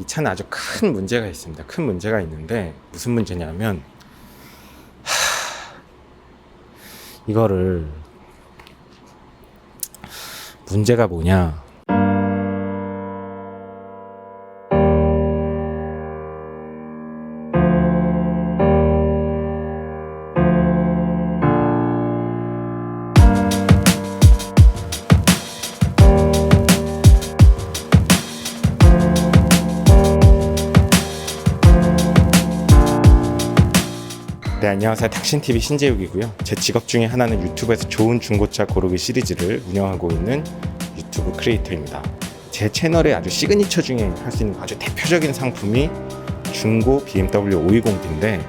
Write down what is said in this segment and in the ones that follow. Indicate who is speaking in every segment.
Speaker 1: 이 차는 아주 큰 문제가 있습니다. 큰 문제가 있는데 무슨 문제냐면 하, 이거를 문제가 뭐냐? 안녕하세요. 탁신TV 신재욱이고요. 제 직업 중에 하나는 유튜브에서 좋은 중고차 고르기 시리즈를 운영하고 있는 유튜브 크리에이터입니다. 제 채널의 아주 시그니처 중에 할 수 있는 아주 대표적인 상품이 중고 BMW 520D인데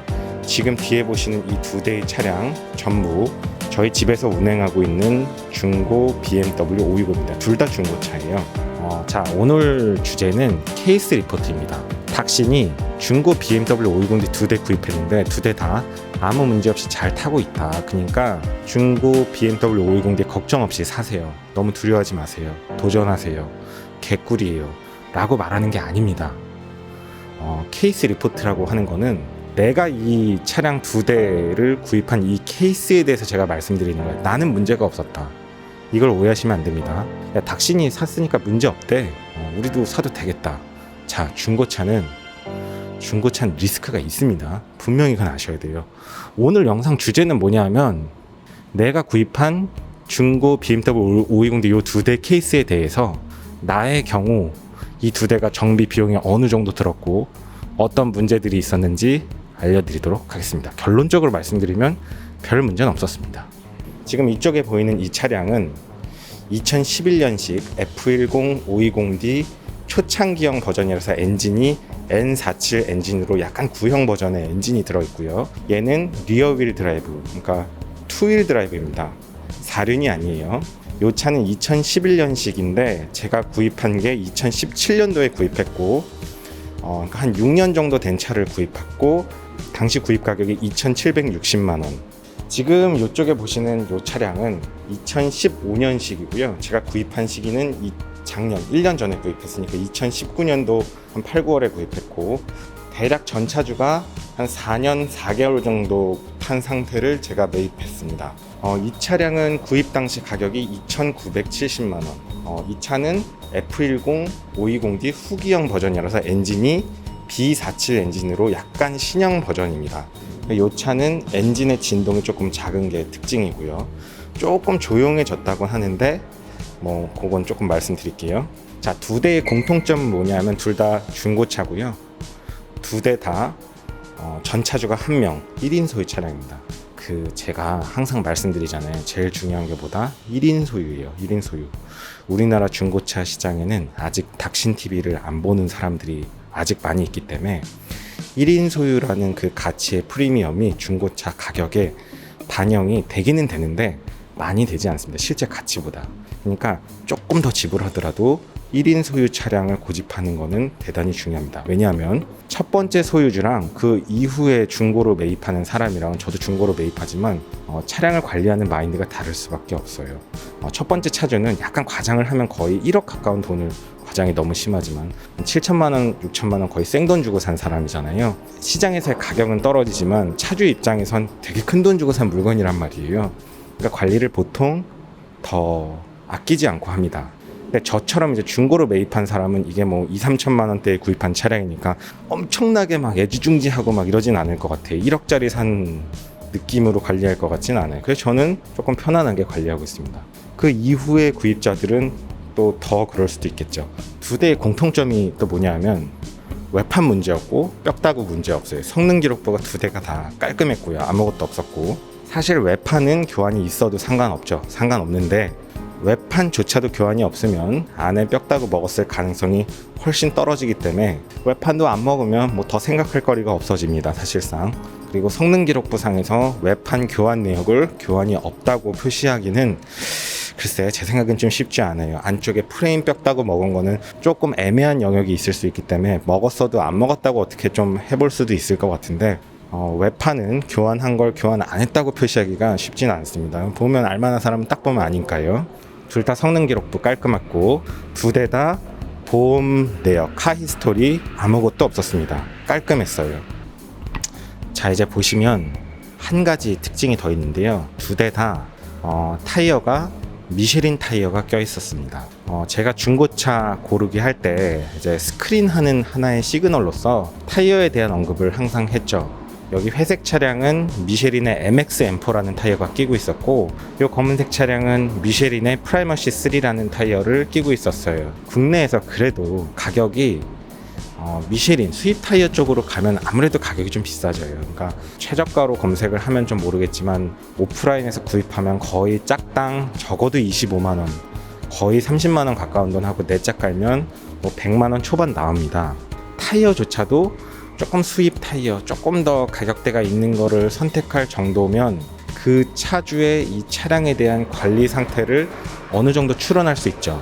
Speaker 1: 지금 뒤에 보시는 이 두 대의 차량 전부 저희 집에서 운행하고 있는 중고 BMW 520입니다. 둘 다 중고차예요. 어, 자 오늘 주제는 케이스 리포트입니다 탁신이 중고 BMW 520D 두 대 구입했는데 두 대 다 아무 문제 없이 잘 타고 있다. 그러니까 중고 BMW 520D 걱정 없이 사세요. 너무 두려워하지 마세요. 도전하세요. 개꿀이에요. 라고 말하는 게 아닙니다. 어, 케이스 리포트라고 하는 거는 내가 이 차량 두 대를 구입한 이 케이스에 대해서 제가 말씀드리는 거예요. 나는 문제가 없었다. 이걸 오해하시면 안 됩니다. 야, 닥신이 샀으니까 문제 없대. 어, 우리도 사도 되겠다. 자, 중고차는 중고차는 리스크가 있습니다. 분명히 그건 아셔야 돼요. 오늘 영상 주제는 뭐냐면 내가 구입한 중고 BMW 520D 이두대 케이스에 대해서 나의 경우 이 두 대가 정비 비용이 어느 정도 들었고 어떤 문제들이 있었는지 알려드리도록 하겠습니다. 결론적으로 말씀드리면 별 문제는 없었습니다. 지금 이쪽에 보이는 이 차량은 2011년식 F10 520D 초창기형 버전이라서 엔진이 N47 엔진으로 약간 구형 버전의 엔진이 들어있고요. 얘는 리어휠 드라이브, 그러니까 투휠 드라이브입니다. 사륜이 아니에요. 이 차는 2011년식인데 제가 구입한 게 2017년도에 구입했고 어, 한 6년 정도 된 차를 구입했고 당시 구입 가격이 2,760만 원. 지금 이쪽에 보시는 이 차량은 2015년식이고요. 제가 구입한 시기는 이 작년 1년 전에 구입했으니까 2019년도 한 8, 9월에 구입했고 대략 전차주가 한 4년 4개월 정도 탄 상태를 제가 매입했습니다. 어, 이 차량은 구입 당시 가격이 2,970만 원. 어, 이 차는 F10 520D 후기형 버전이라서 엔진이 B47 엔진으로 약간 신형 버전입니다. 이 차는 엔진의 진동이 조금 작은 게 특징이고요. 조금 조용해졌다고 하는데 뭐 그건 조금 말씀드릴게요. 자, 두 대의 공통점은 뭐냐면 둘 다 중고차고요. 두 대다 어, 전차주가 한 명, 1인 소유 차량입니다. 그 제가 항상 말씀드리잖아요. 제일 중요한 게 보다 1인 소유예요. 1인 소유. 우리나라 중고차 시장에는 아직 닥신 TV를 안 보는 사람들이 아직 많이 있기 때문에 1인 소유라는 그 가치의 프리미엄이 중고차 가격에 반영이 되기는 되는데 많이 되지 않습니다. 실제 가치보다. 그러니까 조금 더 지불하더라도 1인 소유 차량을 고집하는 것은 대단히 중요합니다. 왜냐하면 첫 번째 소유주랑 그 이후에 중고로 매입하는 사람이랑 저도 중고로 매입하지만 어, 차량을 관리하는 마인드가 다를 수밖에 없어요. 어, 첫 번째 차주는 약간 과장을 하면 거의 1억 가까운 돈을 과장이 너무 심하지만 7천만 원, 6천만 원 거의 생돈 주고 산 사람이잖아요. 시장에서의 가격은 떨어지지만 차주 입장에선 되게 큰 돈 주고 산 물건이란 말이에요. 그러니까 관리를 보통 더 아끼지 않고 합니다. 근데 저처럼 이제 중고로 매입한 사람은 이게 뭐 2, 3천만 원대에 구입한 차량이니까 엄청나게 막 애지중지하고 막 이러진 않을 것 같아요. 1억짜리 산 느낌으로 관리할 것 같진 않아요. 그래서 저는 조금 편안하게 관리하고 있습니다. 그 이후의 구입자들은 또 더 그럴 수도 있겠죠. 두 대의 공통점이 또 뭐냐 하면 외판 문제 없고 뼈다구 문제 없어요. 성능 기록부가 두 대가 다 깔끔했고요. 아무것도 없었고 사실 외판은 교환이 있어도 상관없죠. 상관없는데 외판조차도 교환이 없으면 안에 뼈다구 먹었을 가능성이 훨씬 떨어지기 때문에 외판도 안 먹으면 뭐 더 생각할 거리가 없어집니다 사실상. 그리고 성능 기록부상에서 외판 교환 내역을 교환이 없다고 표시하기는 글쎄 제 생각엔 좀 쉽지 않아요. 안쪽에 프레임 뼈다구 먹은 거는 조금 애매한 영역이 있을 수 있기 때문에 먹었어도 안 먹었다고 어떻게 좀 해볼 수도 있을 것 같은데 어, 외판은 교환한 걸 교환 안 했다고 표시하기가 쉽지는 않습니다. 보면 알만한 사람은 딱 보면 아니까요 둘 다 성능 기록도 깔끔했고 두 대 다 보험 내역, 카 히스토리 아무것도 없었습니다. 깔끔했어요. 자 이제 보시면 한 가지 특징이 더 있는데요. 두 대다 어, 타이어가 미쉐린 타이어가 껴 있었습니다. 어, 제가 중고차 고르기 할 때 이제 스크린 하는 하나의 시그널로서 타이어에 대한 언급을 항상 했죠. 여기 회색 차량은 미쉐린의 MX M4라는 타이어가 끼고 있었고 이 검은색 차량은 미쉐린의 프라이머시 3라는 타이어를 끼고 있었어요. 국내에서 그래도 가격이 어, 미쉐린 수입 타이어 쪽으로 가면 아무래도 가격이 좀 비싸져요. 그러니까 최저가로 검색을 하면 좀 모르겠지만 오프라인에서 구입하면 거의 짝당 적어도 25만 원, 거의 30만 원 가까운 돈 하고 내짝 깔면 뭐 100만 원 초반 나옵니다. 타이어조차도 조금 수입 타이어, 조금 더 가격대가 있는 거를 선택할 정도면 그 차주의 이 차량에 대한 관리 상태를 어느 정도 추론할 수 있죠.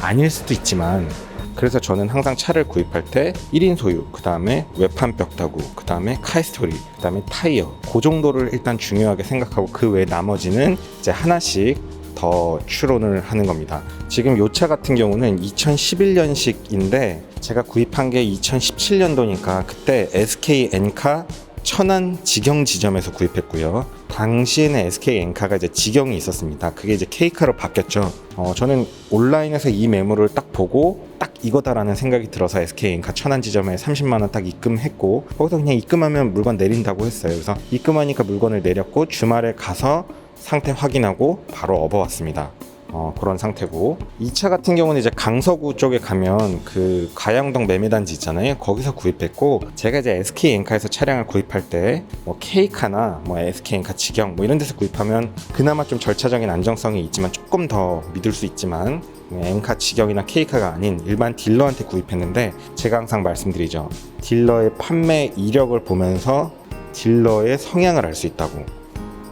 Speaker 1: 아닐 수도 있지만 그래서 저는 항상 차를 구입할 때 1인 소유, 그 다음에 외판 벽다구, 그 다음에 카이스토리, 그 다음에 타이어 그 정도를 일단 중요하게 생각하고 그 외 나머지는 이제 하나씩 더 추론을 하는 겁니다. 지금 요차 같은 경우는 2011년식인데 제가 구입한 게 2017년도니까 그때 SK 엔카 천안 직영 지점에서 구입했고요. 당시에는 SK 엔카가 이제 직영이 있었습니다. 그게 이제 K카로 바뀌었죠. 어, 저는 온라인에서 이 매물을 딱 보고 딱 이거다라는 생각이 들어서 SK 엔카 천안 지점에 30만 원 딱 입금했고 거기서 그냥 입금하면 물건 내린다고 했어요. 그래서 입금하니까 물건을 내렸고 주말에 가서 상태 확인하고 바로 업어왔습니다. 어, 그런 상태고. 이차 같은 경우는 이제 강서구 쪽에 가면 그 가양동 매매단지 있잖아요. 거기서 구입했고 제가 이제 SK 엔카에서 차량을 구입할 때뭐 K카나 뭐 SK 엔카 직영 뭐 이런 데서 구입하면 그나마 좀 절차적인 안정성이 있지만 조금 더 믿을 수 있지만 엔카 직영이나 K카가 아닌 일반 딜러한테 구입했는데 제가 항상 말씀드리죠. 딜러의 판매 이력을 보면서 딜러의 성향을 알 수 있다고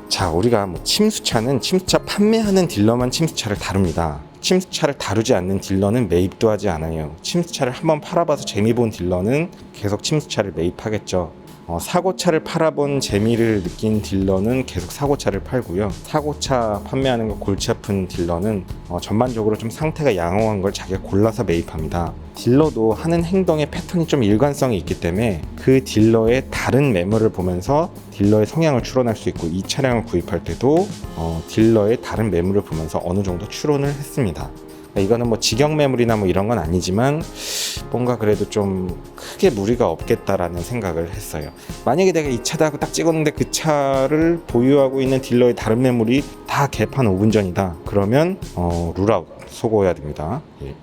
Speaker 1: 자, 우리가 뭐 침수차는 침수차 판매하는 딜러만 침수차를 다룹니다. 침수차를 다루지 않는 딜러는 매입도 하지 않아요. 침수차를 한번 팔아봐서 재미 본 딜러는 계속 침수차를 매입하겠죠. 어, 사고차를 팔아본 재미를 느낀 딜러는 계속 사고차를 팔고요. 사고차 판매하는 거 골치 아픈 딜러는 어, 전반적으로 좀 상태가 양호한 걸 자기가 골라서 매입합니다. 딜러도 하는 행동의 패턴이 좀 일관성이 있기 때문에 그 딜러의 다른 매물을 보면서 딜러의 성향을 추론할 수 있고 이 차량을 구입할 때도 어, 딜러의 다른 매물을 보면서 어느 정도 추론을 했습니다. 이거는 뭐 직영 매물이나 뭐 이런 건 아니지만 뭔가 그래도 좀 크게 무리가 없겠다라는 생각을 했어요. 만약에 내가 이 차다 하고 딱 찍었는데 그 차를 보유하고 있는 딜러의 다른 매물이 다 개판 5분 전이다. 그러면 어, 룰아웃 소고해야 됩니다. 예.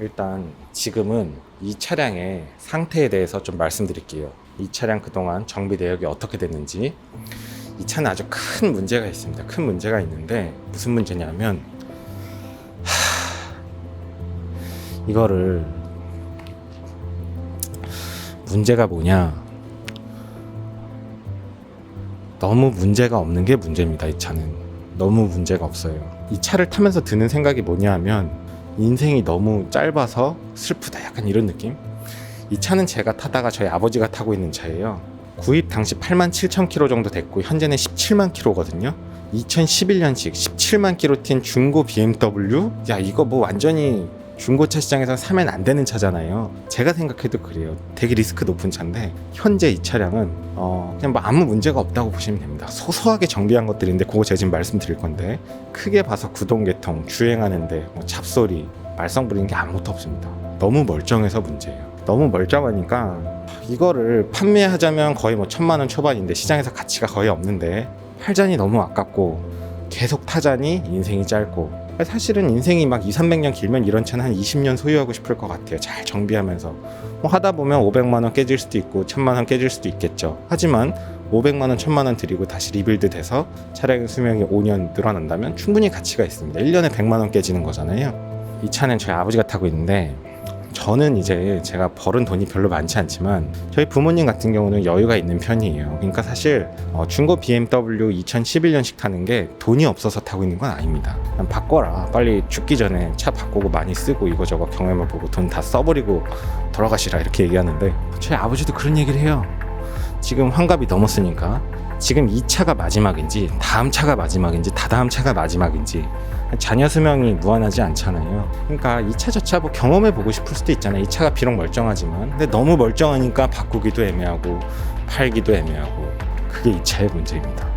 Speaker 1: 일단 지금은 이 차량의 상태에 대해서 좀 말씀드릴게요. 이 차량 그동안 정비 내역이 어떻게 됐는지 이 차는 아주 큰 문제가 있습니다. 큰 문제가 있는데 무슨 문제냐면 이거를 문제가 뭐냐? 너무 문제가 없는 게 문제입니다 이 차는. 너무 문제가 없어요. 이 차를 타면서 드는 생각이 뭐냐 하면 인생이 너무 짧아서 슬프다. 약간 이런 느낌? 이 차는 제가 타다가 저희 아버지가 타고 있는 차예요. 구입 당시 8만 7천 킬로 정도 됐고 현재는 17만 킬로거든요. 2011년식 17만 킬로 튄 중고 BMW 야 이거 뭐 완전히 중고차 시장에서 사면 안 되는 차잖아요. 제가 생각해도 그래요. 되게 리스크 높은 차인데 현재 이 차량은 어 그냥 뭐 아무 문제가 없다고 보시면 됩니다. 소소하게 정비한 것들인데 그거 제가 지금 말씀드릴 건데 크게 봐서 구동 계통, 주행하는데 뭐 잡소리, 말썽 부리는 게 아무것도 없습니다. 너무 멀쩡해서 문제예요. 너무 멀쩡하니까 이거를 판매하자면 거의 뭐 천만 원 초반인데 시장에서 가치가 거의 없는데 팔자니 너무 아깝고 계속 타자니 인생이 짧고 사실은 인생이 막 2, 300년 길면 이런 차는 한 20년 소유하고 싶을 것 같아요. 잘 정비하면서. 뭐 하다 보면 500만 원 깨질 수도 있고 1000만 원 깨질 수도 있겠죠. 하지만 500만 원, 1000만 원 들이고 다시 리빌드 돼서 차량의 수명이 5년 늘어난다면 충분히 가치가 있습니다. 1년에 100만 원 깨지는 거잖아요. 이 차는 저희 아버지가 타고 있는데 저는 이제 제가 벌은 돈이 별로 많지 않지만 저희 부모님 같은 경우는 여유가 있는 편이에요. 그러니까 사실 어, 중고 BMW 2011년식 타는 게 돈이 없어서 타고 있는 건 아닙니다. 바꿔라. 빨리 죽기 전에 차 바꾸고 많이 쓰고 이거저거 경험을 보고 돈 다 써버리고 돌아가시라 이렇게 얘기하는데 저희 아버지도 그런 얘기를 해요. 지금 환갑이 넘었으니까 지금 이 차가 마지막인지 다음 차가 마지막인지 다다음 차가 마지막인지 자녀 수명이 무한하지 않잖아요. 그러니까 이 차 저차 뭐 경험해 보고 싶을 수도 있잖아요. 이 차가 비록 멀쩡하지만 근데 너무 멀쩡하니까 바꾸기도 애매하고 팔기도 애매하고 그게 이 차의 문제입니다.